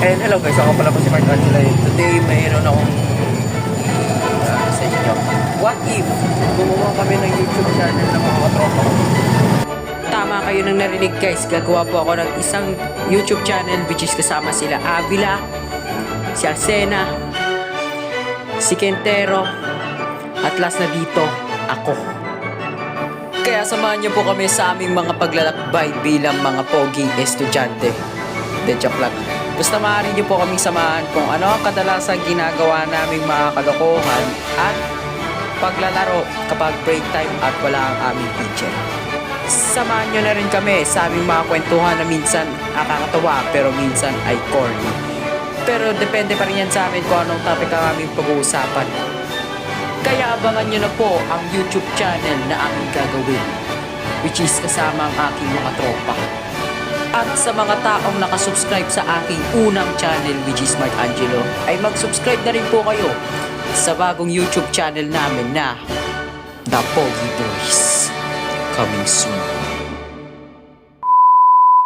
And hello guys, ako pala po si Mark Angela. Today, mayroon akong uh, sa inyo. What if gumawa kami ng YouTube channel ng mga katropa? Tama kayo nang narinig guys, gagawa po ako ng isang YouTube channel which is kasama sila Avila, si Alsena, si Kentero, at last na dito, ako. Kaya samahan niyo po kami sa aming mga paglalakbay bilang mga poging estudyante. De joke. Basta maaari niyo po kaming samahan kung ano ang kadalasan ginagawa naming mga kalokohan at paglalaro kapag break time at wala ang aming teacher. Samahan nyo na rin kami sa aming mga kwentuhan na minsan nakakatawa pero minsan ay corny. Pero depende pa rin yan sa amin kung anong topic ang aming pag-uusapan. Kaya abangan nyo na po ang YouTube channel na aming gagawin which is kasama ang aking mga tropa. At sa mga taong nakasubscribe sa aking unang channel which is Mark Angelo ay mag-subscribe na rin po kayo sa bagong YouTube channel namin na The Pogi Boys. Coming soon.